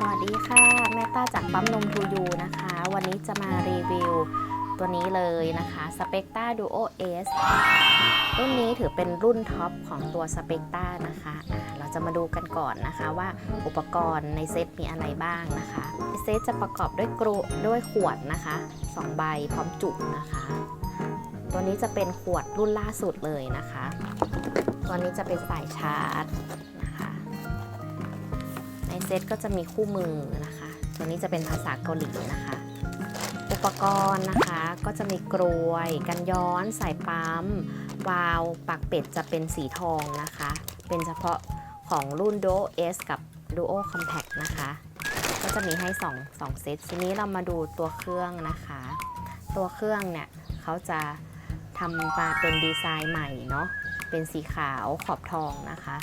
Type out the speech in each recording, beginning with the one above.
สวัสดีค่ะแม่ต้าจากปั๊มนมทูยูนะคะ วันนี้จะมารีวิวตัวนี้เลยนะคะ Spectra Duo S รุ่นนี้ถือเป็นรุ่นท็อปของตัว Spectra นะคะะเราจะมาดูกันก่อนนะคะว่าอุปกรณ์ในเซตมีอะไรบ้างนะคะเซตจะประกอบด้วยกรูด้วยขวดนะคะ2ใบพร้อมจุกนะคะ ตัวนี้จะเป็นขวดรุ่นล่าสุดเลยนะคะ ตัวนี้จะเป็นสายชาร์จ เซตก็จะมีคู่มือนะคะ ตัวนี้จะเป็นภาษาเกาหลีนะคะ อุปกรณ์นะคะก็จะมีกรวยกันย้อน สายปั๊ม วาล์วปากเป็ดจะเป็นสีทองนะคะ เป็นเฉพาะของรุ่น Duo S กับ Duo Compact นะคะ ก็จะมีให้ 2 2 เซต ทีนี้เรามาดูตัวเครื่องนะคะ ตัวเครื่องเนี่ยเขาจะทำมาเป็นดีไซน์ใหม่เนาะ เป็นสีขาวขอบทองนะคะ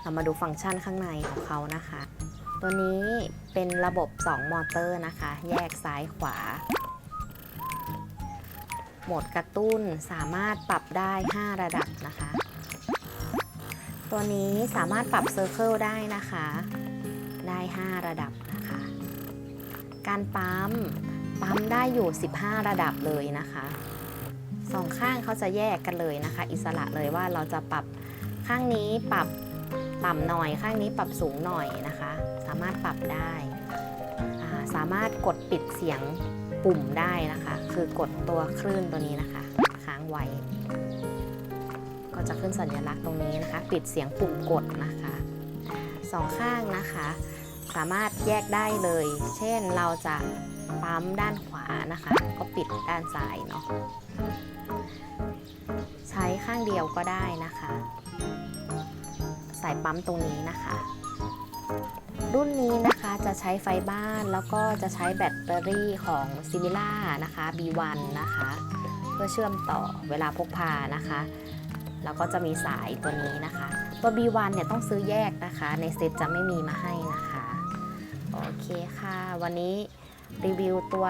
เรามาดูฟังก์ชันข้างในของเขานะคะ ตัวนี้เป็นระบบ 2 มอเตอร์นะคะ แยกซ้ายขวา โหมดกระตุ้นสามารถปรับได้ 5 ระดับนะคะ ตัวนี้สามารถปรับเซอร์เคิลได้นะคะ ได้ 5 ระดับนะคะ การปั๊มปั๊มได้อยู่ 15 ระดับเลยนะคะสองข้างเขาจะแยกกันเลยนะคะ อิสระเลยว่าเราจะปรับข้างนี้ปรับ ต่ำหน่อยข้างนี้ปรับสูงหน่อยนะคะ สามารถปรับได้าสามารถกดปิดเสียงปุ่มได้นะคะ คือกดตัวคลื่นตัวนี้นะคะ ค้างไว้ก็จะขึ้นสัญลักษณ์ตรงนี้นะคะ ปิดเสียงปุ่มกดนะคะสองข้างนะคะ สามารถแยกได้เลย เช่นเราจะปั๊มด้านขวานะคะ ก็ปิดด้านซ้ายเนาะใช้ข้างเดียวก็ได้นะคะายปั๊มตรงนี้นะคะ รุ่นนี้นะคะจะใช้ไฟบ้านแล้วก็จะใช้แบตเตอรี่ของ s i m i l a นะคะ B1 นะคะ เพื่อเชื่อมต่อเวลาพกพานะคะ แล้วก็จะมีสายตัวนี้นะคะ ตัว B1 เนี่ยต้องซื้อแยกนะคะ ในเซ็ตจะไม่มีมาให้นะคะ โอเคค่ะ วันนี้รีวิวตัว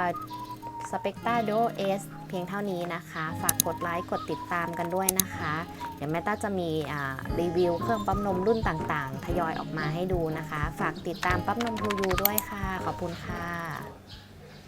สเปกตาโดเอสเพียงเท่านี้นะคะ ฝากกดไลค์กดติดตามกันด้วยนะคะ เดี๋ยวแม่ต้าจะมีรีวิวเครื่องปั๊มนมรุ่นต่างๆ ทยอยออกมาให้ดูนะคะ ฝากติดตามปั๊มนมทูยูด้วยค่ะ ขอบคุณค่ะ